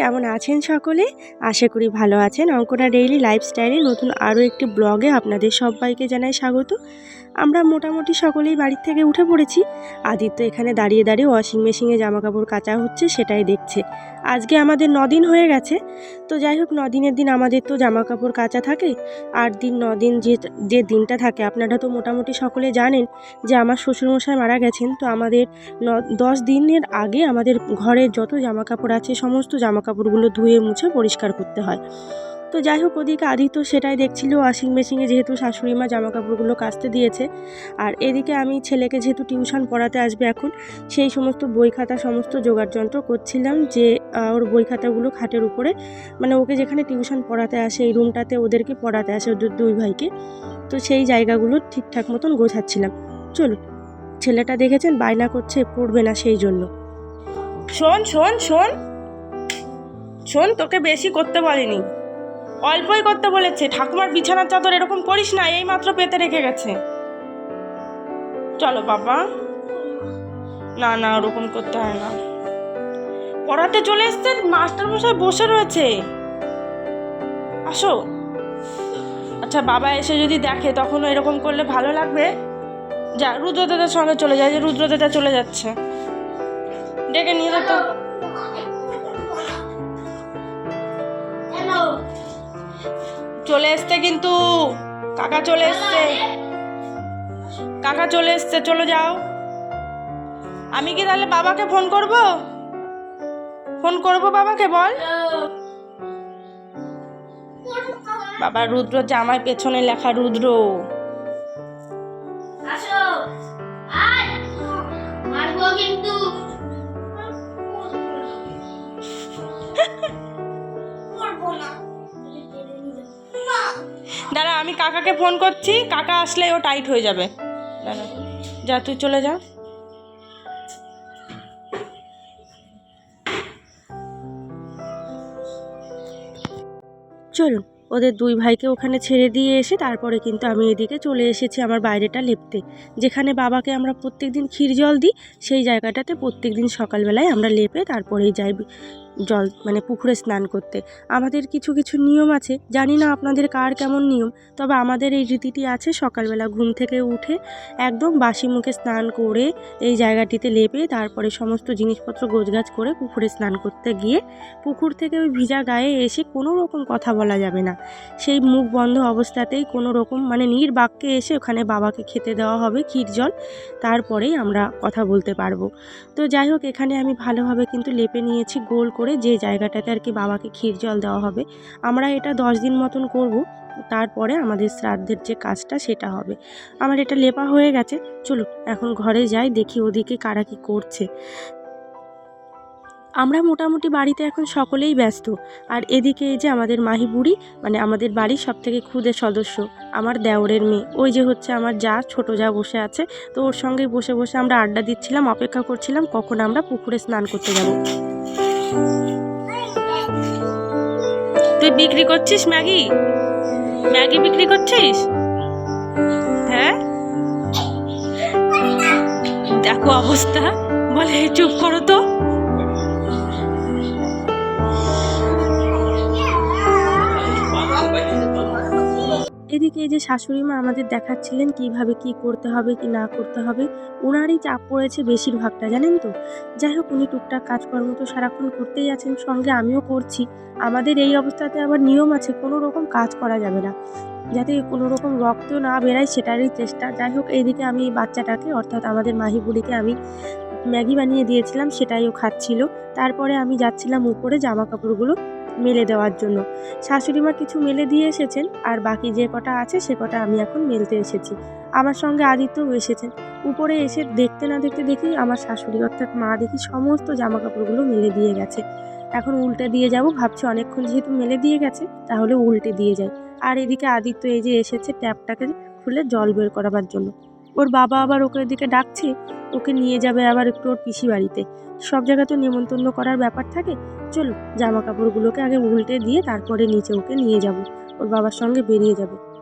কেমন আছেন সকলে? আশা করি ভালো আছেন। অঙ্কনা ডেইলি লাইফস্টাইলে নতুন আরও একটি ব্লগে আপনাদের সবাইকে জানাই স্বাগত। আমরা মোটামুটি সকলেই বাড়ির থেকে উঠে পড়েছি। আদিত্য এখানে দাঁড়িয়ে দাঁড়িয়ে ওয়াশিং মেশিনে জামা কাপড় কাচা হচ্ছে, সেটাই দেখছে। আজকে আমাদের নদিন হয়ে গেছে। তো যাই হোক, নদিনের দিন আমাদের তো জামা কাপড় কাচা থাকে। আট দিন দিন যে যে দিনটা থাকে, আপনারা তো মোটামুটি সকলে জানেন যে আমার শ্বশুরমশাই মারা গেছেন। তো আমাদের ন, দশ দিনের আগে আমাদের ঘরের যত জামা কাপড় আছে, সমস্ত জামা কাপড়গুলো ধুয়ে মুছে পরিষ্কার করতে হয়। তো যাই হোক, ওদিকে আদি তো সেটাই দেখছিল। ওয়াশিং মেশিনে যেহেতু শাশুড়ি মা জামা কাপড়গুলো কাচতে দিয়েছে। আর এদিকে আমি ছেলেকে যেহেতু টিউশন পড়াতে আসবে এখন, সেই সমস্ত বই খাতা সমস্ত জোগাড় যন্ত্র করছিলাম যে ওর বই খাতাগুলো খাটের উপরে মানে ওকে যেখানে টিউশন পড়াতে আসে, এই রুমটাতে ওদেরকে পড়াতে আসে, ওদের দুই ভাইকে। তো সেই জায়গাগুলো ঠিকঠাক মতন গোছাচ্ছিলাম। চলুন, ছেলেটা দেখেছেন, বায়না করছে, পড়বে না সেই জন্য। শোন শোন শোন। শোন, তোকে বেশি করতে বলেনি। অল্পই করতে বলেছে। ঠাকুমার বিছানার চাদর এরকম করিস না এই মাত্র পেতে রেখে গেছে। চলো বাবা। না না, ওরকম করতে হয় না। পড়াতে চলে এসছে মাস্টার মশাই বসে রয়েছে। আসো। আচ্ছা বাবা এসে যদি দেখে তখন এরকম করলে ভালো লাগবে। যা, রুদ্রদাদার সঙ্গে চলে যায়। যে রুদ্রদাদা চলে যাচ্ছে। ডেকে নিয়ে যেত চলে এসছে কিন্তু। কাকা চলে এসছে। কাকা চলে এসছে চলে যাও। আমি কি তাহলে বাবাকে ফোন করব? ফোন করব বাবাকে বল। বাবা রুদ্র জামায় পেছনে লেখা রুদ্র। আসো। আয়। মারবো কিন্তু। দাঁড়া, আমি কাকাকে ফোন করছি। কাকা আসলে ও টাইট হয়ে যাবে। দাঁড়া, যা, তুই চলে যা। চলুন, ওদের দুই ভাইকে ওখানে ছেড়ে দিয়ে এসে তারপরে কিন্তু আমি এদিকে চলে এসেছি আমার বাইরেটা লেপতে। যেখানে বাবাকে আমরা প্রত্যেক দিন ক্ষীর জল দিই, সেই জায়গাটাতে প্রত্যেক দিন সকালবেলায় আমরা লেপে তারপরেই যাই। জল মানে পুকুরে স্নান করতে। আমাদের কিছু কিছু নিয়ম আছে। জানি না আপনাদের কার কেমন নিয়ম, তবে আমাদের এই রীতিটি আছে, সকালবেলা ঘুম থেকে উঠে একদম বাসি মুখে স্নান করে এই জায়গাটিতে লেপে, তারপরে সমস্ত জিনিসপত্র গোছগাছ করে পুকুরে স্নান করতে গিয়ে পুকুর থেকে ওই ভিজা গায়ে এসে কোনো রকম কথা বলা যাবে না। সেই মুখ বন্ধ অবস্থাতেই কোনো রকম মানে নির্বাক্যে এসে ওখানে বাবাকে খেতে দেওয়া হবে ক্ষীর জল, তারপরেই আমরা কথা বলতে পারব। তো যাই হোক, এখানে আমি ভালোভাবে কিন্তু লেপে নিয়েছি, গোল করে যে জায়গাটাতে আর কি বাবাকে ক্ষীর জল দেওয়া হবে, আমরা এটা দশ দিন মতন করব। তারপরে আমাদের শ্রাদ্ধের যে কাজটা সেটা হবে। আমার এটা লেপা হয়ে গেছে। চলুন, এখন ঘরে যাই, দেখি ওদিকে কারা কি করছে। আমরা মোটামুটি বাড়িতে এখন সকলেই ব্যস্ত। আর এদিকে এই যে আমাদের মাহি বুড়ি মানে আমাদের বাড়ির সব থেকে ক্ষুদে সদস্য, আমার দেওরের মেয়ে। ওই যে হচ্ছে আমার যা, ছোট যা বসে আছে। তো ওর সঙ্গে বসে বসে আমরা আড্ডা দিচ্ছিলাম, অপেক্ষা করছিলাম কখন আমরা পুকুরে স্নান করতে যাব। তুই বিক্রি করছিস ম্যাগি? ম্যাগি বিক্রি করছিস? হ্যাঁ? দেখো অবস্থা। বলে চুপ করো তো। এদিকে এই যে শাশুড়ি মা আমাদের দেখাচ্ছিলেন কীভাবে কি করতে হবে, কি না করতে হবে ওনারই চাপ পড়েছে বেশিরভাগটা, জানেন তো? যাই হোক, উনি টুকটাক কাজকর্ম তো সারাক্ষণ করতেই আছেন, সঙ্গে আমিও করছি। আমাদের এই অবস্থাতে আবার নিয়ম আছে, কোনো রকম কাজ করা যাবে না। যাতে কোনো রকম রক্ত না বেরায়, সেটারই চেষ্টা। যাই হোক, এইদিকে আমি বাচ্চাটাকে, অর্থাৎ আমাদের মাহি বুড়িকে আমি ম্যাগি বানিয়ে দিয়েছিলাম, সেটাই ও খাচ্ছিল। তারপরে আমি যাচ্ছিলাম উপরে জামা কাপড়গুলো মেলে দেওয়ার জন্য। শাশুড়ি মা কিছু মেলে দিয়ে এসেছেন, আর বাকি যে কটা আছে সে কটা আমি এখন মেলতে এসেছি। আমার সঙ্গে আদিত্যও এসেছেন। উপরে এসে দেখতে না দেখতে দেখি আমার শাশুড়ি, অর্থাৎ মা দেখি সমস্ত জামা কাপড়গুলো মেলে দিয়ে গেছে। এখন উল্টে দিয়ে যাব, ভাবছি অনেকক্ষণ যেহেতু মেলে দিয়ে গেছে, তাহলে উল্টে দিয়ে যাই। আর এদিকে আদিত্য এই যে এসেছে ট্যাপটাকে খুলে জল বের করাবার জন্য। ওর বাবা আবার ওকে এদিকে ডাকছে, ওকে নিয়ে যাবে আবার একটু ওর পিসি বাড়িতে সব জায়গায় তো নেমন্তন্ন করার ব্যাপার থাকে। চলো জামা কাপড়গুলোকে আগে উল্টে দিয়ে তারপরে নিচে ওকে নিয়ে যাব। ওর বাবার সঙ্গে বেরিয়ে যাব।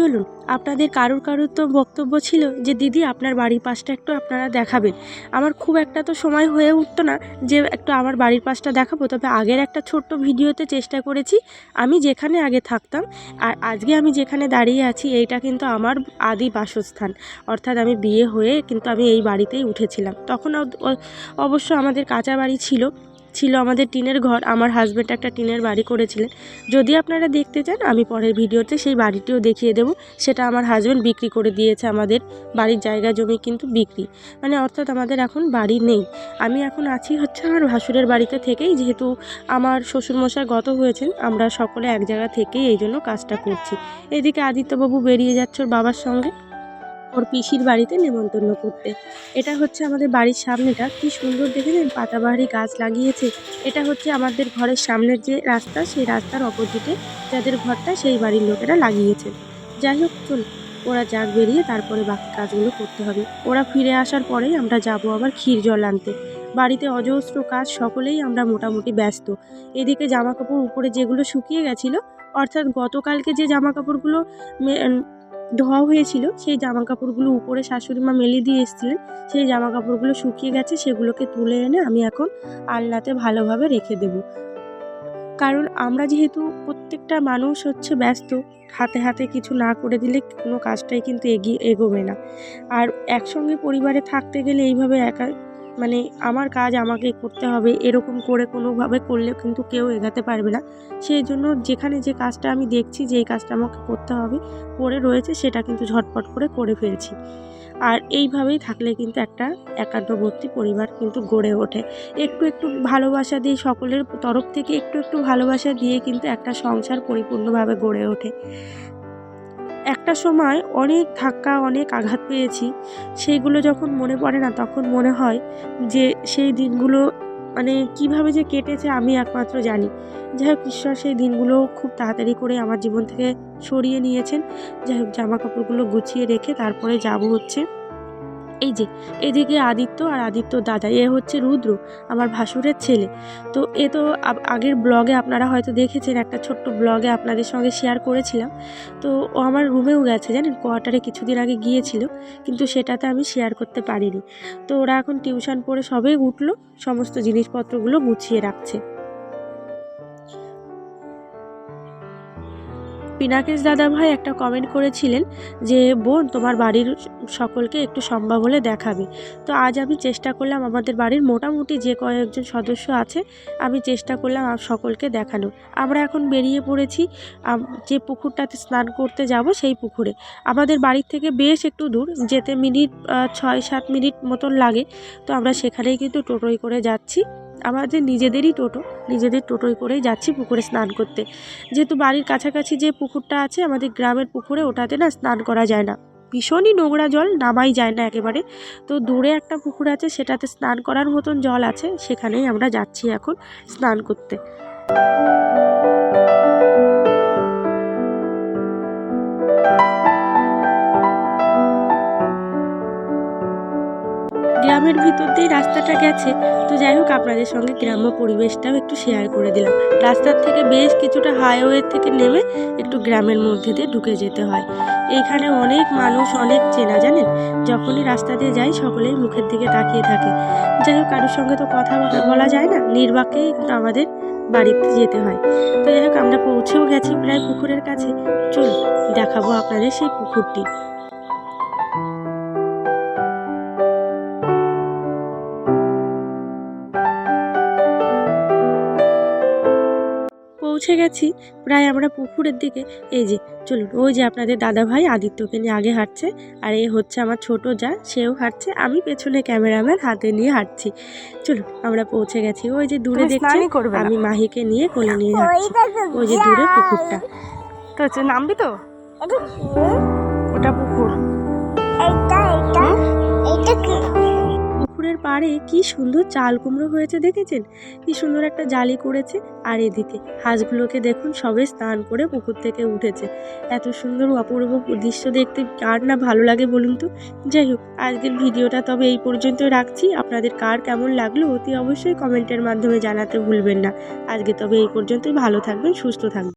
চলুন, আপনাদের কারোর কারোর তো বক্তব্য ছিল যে, দিদি, আপনার বাড়ির পাশটা একটু আপনারা দেখাবেন। আমার খুব একটা তো সময় হয়ে উঠতো না যে, একটু আমার বাড়ির পাশটা দেখাবো। তবে আগের একটা ছোট্ট ভিডিওতে চেষ্টা করেছি, আমি যেখানে আগে থাকতাম, আর আজকে আমি যেখানে দাঁড়িয়ে আছি, এইটা কিন্তু আমার আদি বাসস্থান। অর্থাৎ আমি বিয়ে হয়ে কিন্তু আমি এই বাড়িতেই উঠেছিলাম। তখন অবশ্য আমাদের কাঁচা বাড়ি ছিল ছিল আমাদের টিনের ঘর, আমার হাজব্যান্ড একটা টিনের বাড়ি করেছিলেন। যদি আপনারা দেখতে চান, আমি পরের ভিডিওতে সেই বাড়িটিও দেখিয়ে দেবো। সেটা আমার হাজব্যান্ড বিক্রি করে দিয়েছে আমাদের বাড়ির জায়গা জমি কিন্তু বিক্রি। মানে অর্থাৎ আমাদের এখন বাড়ি নেই। আমি এখন আছি হচ্ছে আমার ভাসুরের বাড়িতে থেকেই, যেহেতু আমার শ্বশুরমশাই গত হয়েছেন, আমরা সকলে এক জায়গা থেকেই এই জন্য কাজটা করছি। এদিকে আদিত্যবাবু বেরিয়ে যাচ্ছে ওর বাবার সঙ্গে। ওর পিসির বাড়িতে নেমন্তন্ন করতে। এটা হচ্ছে আমাদের বাড়ির সামনেটা। কি সুন্দর দেখেছেন? পাতাবাহারি গাছ লাগিয়েছে। এটা হচ্ছে আমাদের ঘরের সামনের যে রাস্তা, সেই রাস্তার অপোজিটে যাদের ঘরটা, সেই বাড়ির লোকেরা লাগিয়েছে। যাই হোক চল ওরা যাক বেরিয়ে, তারপরে বাকি কাজগুলো করতে হবে। ওরা ফিরে আসার পরেই আমরা যাব আবার ক্ষীর জল আনতে। বাড়িতে অজস্র কাজ, সকলেই আমরা মোটামুটি ব্যস্ত। এদিকে জামা কাপড় উপরে যেগুলো শুকিয়ে গেছিল, অর্থাৎ গতকালকে যে জামা কাপড়গুলো মে- ধোয়া হয়েছিল, সেই জামা কাপড়গুলো উপরে শাশুড়ি মা মেলে দিয়ে এসেছিলেন, সেই জামা কাপড়গুলো শুকিয়ে গেছে, সেগুলোকে তুলে এনে আমি এখন আলনাতে ভালোভাবে রেখে দেব। কারণ আমরা যেহেতু প্রত্যেকটা মানুষ হচ্ছে ব্যস্ত, হাতে হাতে কিছু না করে দিলে কোনো কাজটাই কিন্তু এগিয়ে, এগোবে না। আর একসঙ্গে পরিবারে থাকতে গেলে এইভাবে একা মানে আমার কাজ আমাকে করতে হবে, এরকম করে কোনোভাবে করলে কিন্তু কেউ এগাতে পারবে না। সেই জন্য যেখানে যে কাজটা আমি দেখছি যে এই কাজটা আমাকে করতে হবে পড়ে রয়েছে, সেটা কিন্তু ঝটপট করে করে ফেলছি। আর এইভাবেই থাকলে কিন্তু একটা একান্নবর্তী পরিবার কিন্তু গড়ে ওঠে। একটু একটু ভালোবাসা দিয়ে সকলের তরফ থেকে একটু একটু ভালোবাসা দিয়ে কিন্তু একটা সংসার পরিপূর্ণভাবে গড়ে ওঠে। একটা সময় অনেক ধাক্কা, অনেক আঘাত পেয়েছি। সেইগুলো যখন মনে পড়ে না, তখন মনে হয় যে সেই দিনগুলো মানে কীভাবে যে কেটেছে আমি একমাত্র জানি। যাই হোক, ঈশ্বর সেই দিনগুলো খুব তাড়াতাড়ি করে আমার জীবন থেকে সরিয়ে নিয়েছেন। যাই হোক, জামা কাপড়গুলো গুছিয়ে রেখে তারপরে যাব হচ্ছে এই যে, এদিকে আদিত্য আর আদিত্যর দাদা, এ হচ্ছে রুদ্র, আমার ভাসুরের ছেলে। তো এ তো আগের ব্লগে আপনারা হয়তো দেখেছেন, একটা ছোট্ট ব্লগে আপনাদের সঙ্গে শেয়ার করেছিলাম। তো ও আমার রুমেও গেছে, জানেন? কোয়ার্টারে কিছুদিন আগে গিয়েছিল, কিন্তু সেটাতে আমি শেয়ার করতে পারিনি। তো ওরা এখন টিউশন পড়ে সবে উঠল, সমস্ত জিনিসপত্রগুলো গুছিয়ে রাখছে। পিনাকেশ দাদা ভাই একটা কমেন্ট করেছিলেন যে, বোন, তোমার বাড়ির সকলকে একটু সম্ভব হলে দেখাবে। তো আজ আমি চেষ্টা করলাম আমাদের বাড়ির মোটামুটি যে কয়েকজন সদস্য আছে, আমি চেষ্টা করলাম সকলকে দেখানো আমরা এখন বেরিয়ে পড়েছি যে পুকুরটাতে স্নান করতে যাব সেই পুকুরে। আমাদের বাড়ির থেকে বেশ একটু দূর, যেতে মিনিট ছয় সাত মিনিট মতন লাগে। তো আমরা সেখানেই কিন্তু টোটোয় করে যাচ্ছি। আমাদের নিজেদেরই টোটো, নিজেদের টোটোয় করেই যাচ্ছি পুকুরে স্নান করতে। যেহেতু বাড়ির কাছাকাছি যে পুকুরটা আছে, আমাদের গ্রামের পুকুরে ওটাতে না স্নান করা যায় না। ভীষণই নোংরা জল, নামাই যায় না একেবারে। তো দূরে একটা পুকুর আছে, সেটাতে স্নান করার মতন জল আছে, সেখানেই আমরা যাচ্ছি এখন স্নান করতে। গ্রামের ভিতর দিয়ে রাস্তাটা গেছে। তো যাই হোক, আপনাদের সঙ্গে গ্রাম্য পরিবেশটাও একটু শেয়ার করে দিলাম। রাস্তার থেকে বেশ কিছুটা হাইওয়ে থেকে নেমে একটু গ্রামের মধ্যে দিয়ে ঢুকে যেতে হয়। এইখানে অনেক মানুষ, অনেক চেনা, জানেন? যখনই রাস্তা দিয়ে যাই, সকলেই মুখের দিকে তাকিয়ে থাকে। যাই হোক, কারোর সঙ্গে তো কথা বলা- যায় না নির্বাকেই কিন্তু আমাদের বাড়িতে যেতে হয়। তো যাই হোক, আমরা পৌঁছেও গেছি প্রায় পুকুরের কাছে। চল দেখাবো আপনাদের সেই পুকুরটি। পৌঁছে গেছি। প্রায় আমরা পুকুরের দিকে। এই যে চলুন ওই যে আপনাদের দাদা ভাই আদিত্যকে নিয়ে আগে হাঁটছে। আর এই হচ্ছে আমার ছোট যা সেও হাঁটছে। আমি পেছনে ক্যামেরাম্যান হাতে নিয়ে হাঁটছি। চলুন আমরা পৌঁছে গেছি। ওই যে দূরে দেখছি করবে না। আমি মাহিকে নিয়ে কোলে নিয়ে যাচ্ছি। ওই যে দূরে পুকুরটা। তো হচ্ছে নামবি তো? পাড়ে কি সুন্দর চাল কুমড়ো হয়েছে দেখেছেন? কি সুন্দর একটা জালি করেছে। আর এদিকে হাঁসগুলোকে দেখুন সবে স্নান করে পুকুর থেকে উঠেছে। এত সুন্দর অপূর্ব দৃশ্য দেখতে কার না ভালো লাগে বলুন তো? যাই হোক, আজকের ভিডিওটা তবে এই পর্যন্তই রাখছি। আপনাদের কার কেমন লাগল অতি অবশ্যই কমেন্টের মাধ্যমে জানাতে ভুলবেন না। আজকে তবে এই পর্যন্তই। ভালো থাকবেন, সুস্থ থাকবেন।